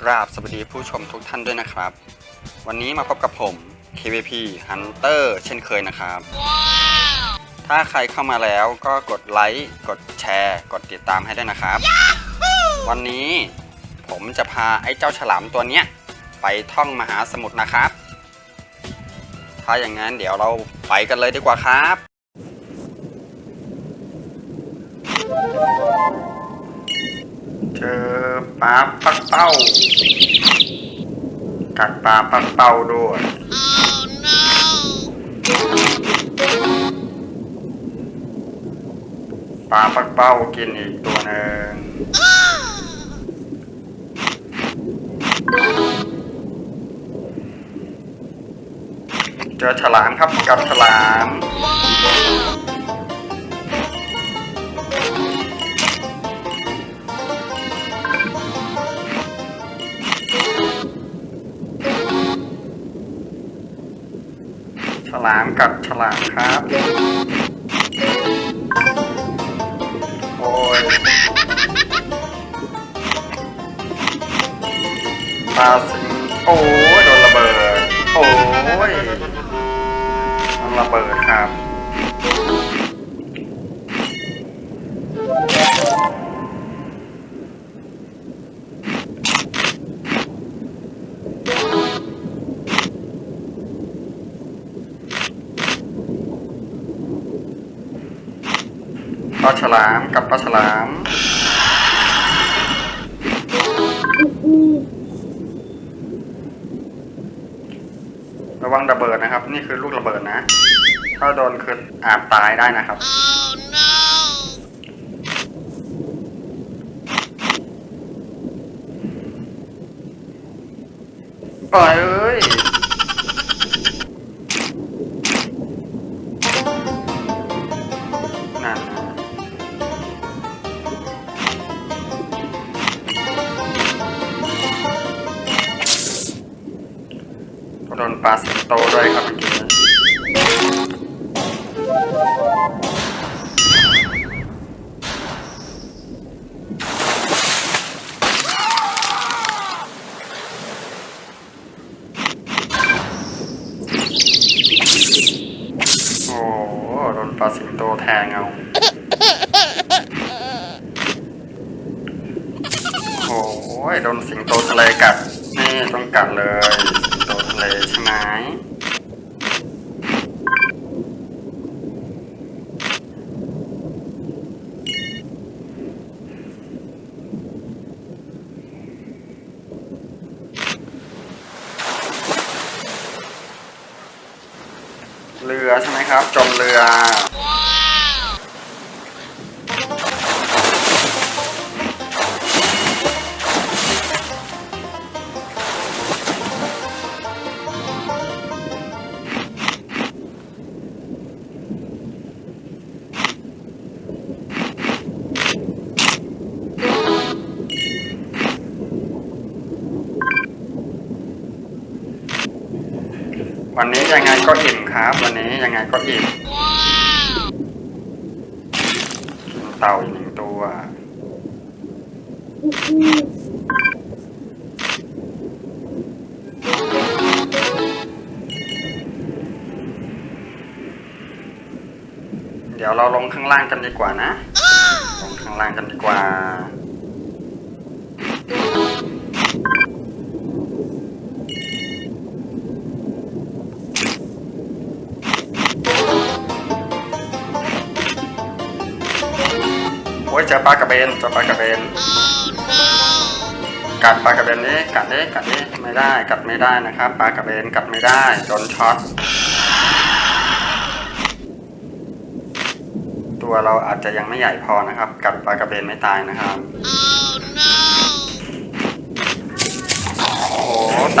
กราบสวัสดีผู้ชมทุกท่านด้วยนะครับ วันนี้มาพบกับผม KVP Hunter เช่นเคยนะครับถ้าใครเข้ามาแล้วก็กดไลค์กดแชร์ กดติดตามให้ด้วยนะครับวันนี้ผมจะพาไอ้เจ้าฉลามตัวเนี้ย ไปท่องมหาสมุทรนะครับ ถ้าอย่างนั้นเดี๋ยวเราไปกันเลยดีกว่าครับ เจอปลาปักเป้ากัดปลาปักเป้าด้วย ปลาปักเป้ากินอีกตัวหนึ่งเจอฉลามครับกับฉลาม ลามกับฉลามครับ โอ้ยปลาสิงโอ้ยโดนระเบิด โอ้ยโดนระเบิดครับ ปลาฉลามกับปลาฉลาม ระวังระเบิดนะครับ นี่คือลูกระเบิดนะ ถ้าโดนคืออาจตายได้นะครับ ปล่อยเอ้ยาสิงโตด้วยครับเมื่อกี้โอ้โดนปลาสิงโตแทงเอาโอ้ยโดนสิงโตทะเลกัดนี่ต้องกัดเลย เลใช่ไหมเรือใช่ไหมครับ จมเรือ วันนี้ยังไงก็อิ่มครับ วันนี้ยังไงก็อิ่มกินเต่าอีกหนึ่งตัว เดี๋ยวเราลงข้างล่างกันดีกว่านะ ลงข้างล่างกันดีกว่า เจอปลากระเบนเจอปลากระเบนกัดปลากระเบนนี้กัดนี้กัดนี้ไม่ได้กัดไม่ได้นะครับปลากระเบนกัดไม่ได้โดนช็อตตัวเราอาจจะยังไม่ใหญ่พอนะครับ กัดปลากระเบนไม่ตายนะครับโอ้โห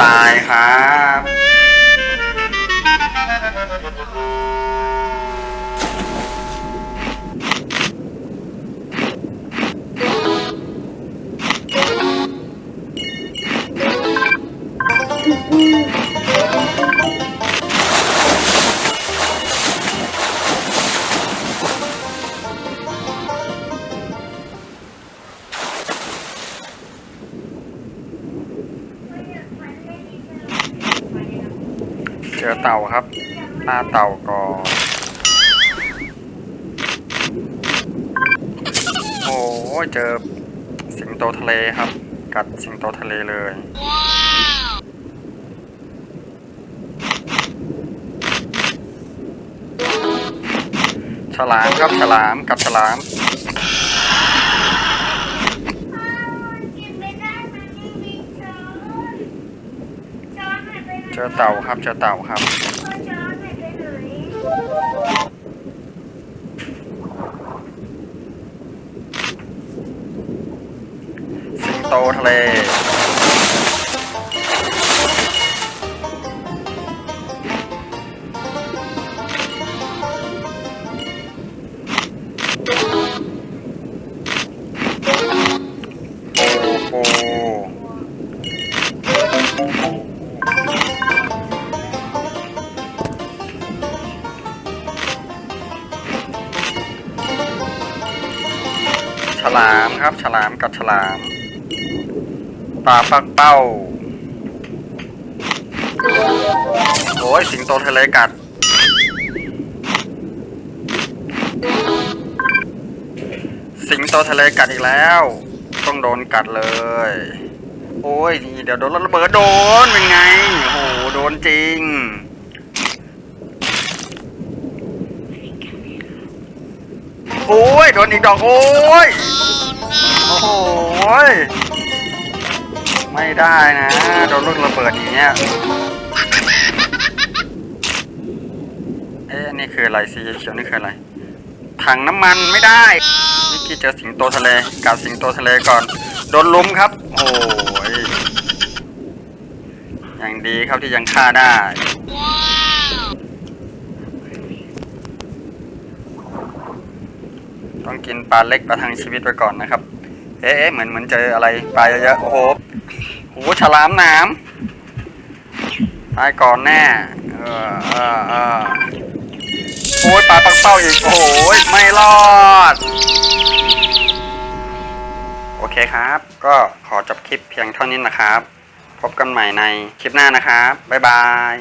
ตายครับ เจอเต่าครับล่าเต่าก่อน โอ้เจอสิงโตทะเลครับ กัดสิงโตทะเลเลยฉลามครับฉลามกัดฉลาม กินไม่ได้มันไม่มีช้อนช้อนหายไปไหน เจ อเต่าครับเจอเต่าครับ สิงโตทะเลโอ้ ฉลามครับ ฉลามกับฉลาม ปลาปักเป้า โอ้ยสิงโตทะเลกัด สิงโตทะเลกัดอีกแล้ว ต้องโดนกัดเลย โอ้ยเดี๋ยวโดนระเบิดโดนเป็นไง โอ้โห โดนจริง โอ้ยโดนอีกดอกโอ้ยโอ้โหยไม่ได้นะโดนลูกระเบิดอย่างเงี้ยเอ๊ะนี่คืออะไรสีเขียวนี่คืออะไรถังน้ำมันไม่ได้เมื่กี้เจอสิงโตทะเลกัดสิงโตทะเลก่อนโดนลุมครับ โอ้ยอย่างดีครับที่ยังฆ่าได้ ต้องกินปลาเล็กประทังชีวิตไปก่อนนะครับ เอ๊ะเหมือนเหมือนเจออะไรปลาเยอะๆโอ้โหโอ้โหฉลามหน้ำตายก่อนแน่เออเออเออโอ้ยปลาปักเป้าอีกโอ้โหไม่รอด โอเคครับ ก็ขอจบคลิปเพียงเท่านี้นะครับ พบกันใหม่ในคลิปหน้านะครับ บ๊ายบาย